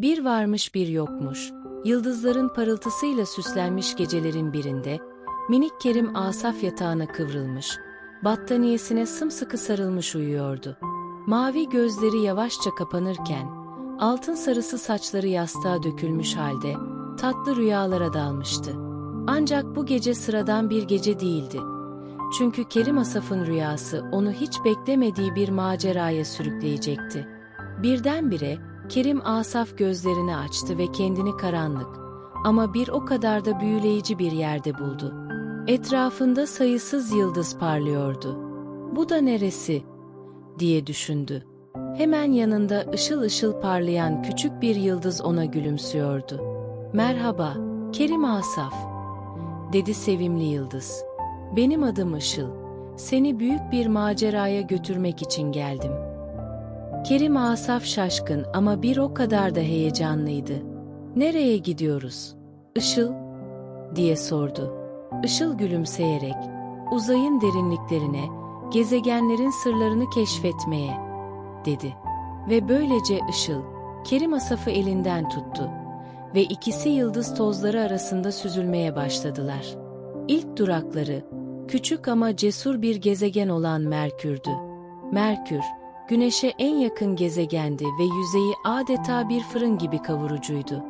Bir varmış bir yokmuş, yıldızların parıltısıyla süslenmiş gecelerin birinde, minik Kerim Asaf yatağına kıvrılmış, battaniyesine sımsıkı sarılmış uyuyordu. Mavi gözleri yavaşça kapanırken, altın sarısı saçları yastığa dökülmüş halde, tatlı rüyalara dalmıştı. Ancak bu gece sıradan bir gece değildi. Çünkü Kerim Asaf'ın rüyası onu hiç beklemediği bir maceraya sürükleyecekti. Birdenbire Kerim Asaf gözlerini açtı ve kendini karanlık ama bir o kadar da büyüleyici bir yerde buldu. Etrafında sayısız yıldız parlıyordu. Bu da neresi? diye düşündü. Hemen yanında ışıl ışıl parlayan küçük bir yıldız ona gülümsüyordu. Merhaba, Kerim Asaf, dedi sevimli yıldız. Benim adım Işıl. Seni büyük bir maceraya götürmek için geldim. Kerim Asaf şaşkın ama bir o kadar da heyecanlıydı. Nereye gidiyoruz? Işıl, diye sordu. Işıl gülümseyerek, uzayın derinliklerine, gezegenlerin sırlarını keşfetmeye, dedi. Ve böylece Işıl, Kerim Asaf'ı elinden tuttu ve ikisi yıldız tozları arasında süzülmeye başladılar. İlk durakları, küçük ama cesur bir gezegen olan Merkür'dü. Merkür, Güneş'e en yakın gezegendi ve yüzeyi adeta bir fırın gibi kavurucuydu.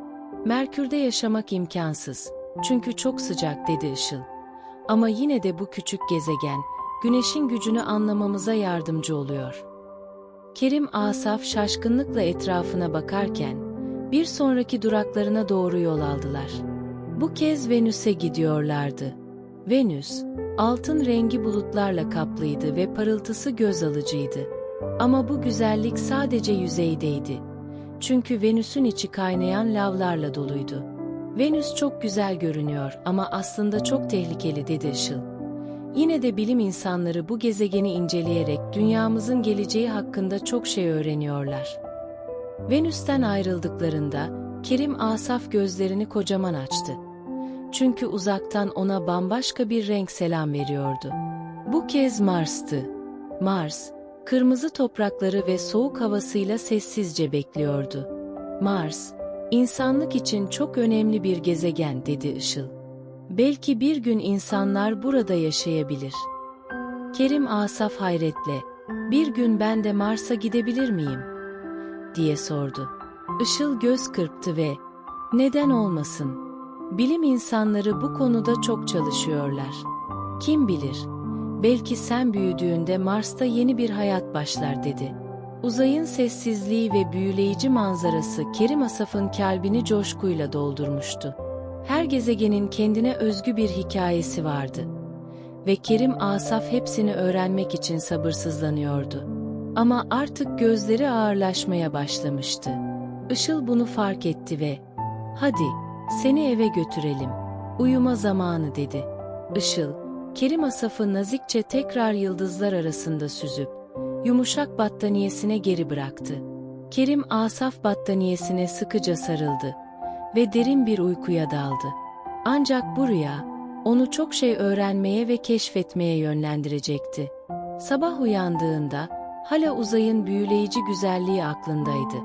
Merkür'de yaşamak imkansız, çünkü çok sıcak dedi Işıl. Ama yine de bu küçük gezegen, Güneş'in gücünü anlamamıza yardımcı oluyor. Kerim Asaf şaşkınlıkla etrafına bakarken, bir sonraki duraklarına doğru yol aldılar. Bu kez Venüs'e gidiyorlardı. Venüs, altın rengi bulutlarla kaplıydı ve parıltısı göz alıcıydı. Ama bu güzellik sadece yüzeydeydi. Çünkü Venüs'ün içi kaynayan lavlarla doluydu. Venüs çok güzel görünüyor ama aslında çok tehlikeli dedi Işıl. Yine de bilim insanları bu gezegeni inceleyerek dünyamızın geleceği hakkında çok şey öğreniyorlar. Venüs'ten ayrıldıklarında Kerim Asaf gözlerini kocaman açtı. Çünkü uzaktan ona bambaşka bir renk selam veriyordu. Bu kez Mars'tı. Mars, kırmızı toprakları ve soğuk havasıyla sessizce bekliyordu. Mars, insanlık için çok önemli bir gezegen dedi Işıl. Belki bir gün insanlar burada yaşayabilir. Kerim Asaf hayretle, bir gün ben de Mars'a gidebilir miyim? diye sordu. Işıl göz kırptı ve, neden olmasın? Bilim insanları bu konuda çok çalışıyorlar. Kim bilir? Belki sen büyüdüğünde Mars'ta yeni bir hayat başlar dedi. Uzayın sessizliği ve büyüleyici manzarası Kerim Asaf'ın kalbini coşkuyla doldurmuştu. Her gezegenin kendine özgü bir hikayesi vardı. Ve Kerim Asaf hepsini öğrenmek için sabırsızlanıyordu. Ama artık gözleri ağırlaşmaya başlamıştı. Işıl bunu fark etti ve ''Hadi, seni eve götürelim. Uyuma zamanı.'' dedi. Işıl, Kerim Asaf'ı nazikçe tekrar yıldızlar arasında süzüp, yumuşak battaniyesine geri bıraktı. Kerim Asaf battaniyesine sıkıca sarıldı ve derin bir uykuya daldı. Ancak bu rüya, onu çok şey öğrenmeye ve keşfetmeye yönlendirecekti. Sabah uyandığında, hala uzayın büyüleyici güzelliği aklındaydı.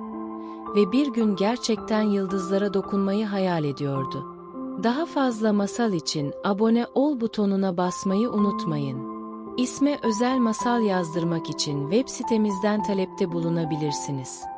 Ve bir gün gerçekten yıldızlara dokunmayı hayal ediyordu. Daha fazla masal için abone ol butonuna basmayı unutmayın. İsme özel masal yazdırmak için web sitemizden talepte bulunabilirsiniz.